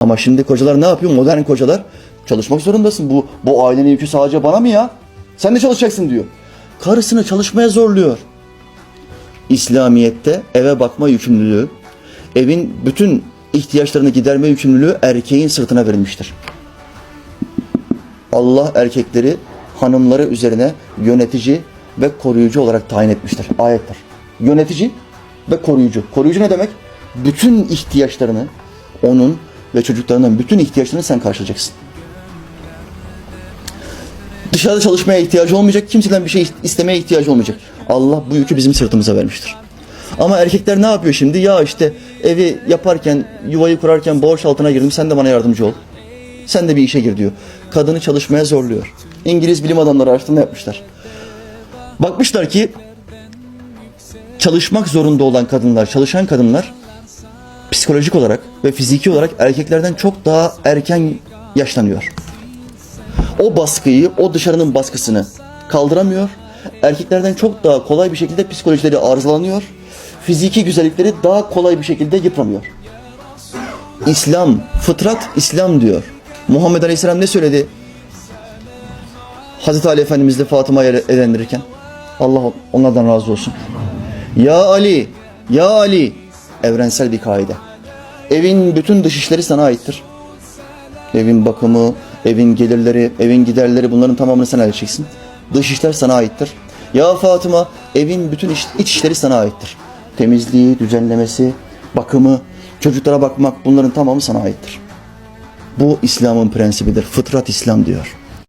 Ama şimdi kocalar ne yapıyor? Modern kocalar çalışmak zorundasın. Bu bu ailenin yükü sadece bana mı ya? Sen de çalışacaksın diyor. Karısını çalışmaya zorluyor. İslamiyet'te eve bakma yükümlülüğü, evin bütün ihtiyaçlarını giderme yükümlülüğü erkeğin sırtına verilmiştir. Allah erkekleri hanımları üzerine yönetici ve koruyucu olarak tayin etmiştir. Ayettir. Yönetici ve koruyucu. Koruyucu ne demek? Bütün ihtiyaçlarını onun ve çocuklarının bütün ihtiyaçlarını sen karşılayacaksın. Dışarıda çalışmaya ihtiyacı olmayacak, kimseden bir şey istemeye ihtiyacı olmayacak. Allah bu yükü bizim sırtımıza vermiştir. Ama erkekler ne yapıyor şimdi? Ya işte evi yaparken, yuvayı kurarken borç altına girdim, sen de bana yardımcı ol. Sen de bir işe gir diyor. Kadını çalışmaya zorluyor. İngiliz bilim adamları araştırma yapmışlar. Bakmışlar ki çalışmak zorunda olan kadınlar, çalışan kadınlar psikolojik olarak ve fiziki olarak erkeklerden çok daha erken yaşlanıyor. O baskıyı, o dışarının baskısını kaldıramıyor. Erkeklerden çok daha kolay bir şekilde psikolojileri arızalanıyor. Fiziki güzellikleri daha kolay bir şekilde yıpramıyor. İslam, fıtrat İslam diyor. Muhammed Aleyhisselam ne söyledi? Hazreti Ali Efendimizle Fatıma'yı evlendirirken. Allah onlardan razı olsun. Ya Ali, ya Ali. Evrensel bir kaide. Evin bütün dış işleri sana aittir. Evin bakımı, evin gelirleri, evin giderleri bunların tamamını sen halledeceksin. Dış işler sana aittir. Ya Fatıma, evin bütün iç, iç işleri sana aittir. Temizliği, düzenlemesi, bakımı, çocuklara bakmak bunların tamamı sana aittir. Bu İslam'ın prensibidir. Fıtrat İslam diyor.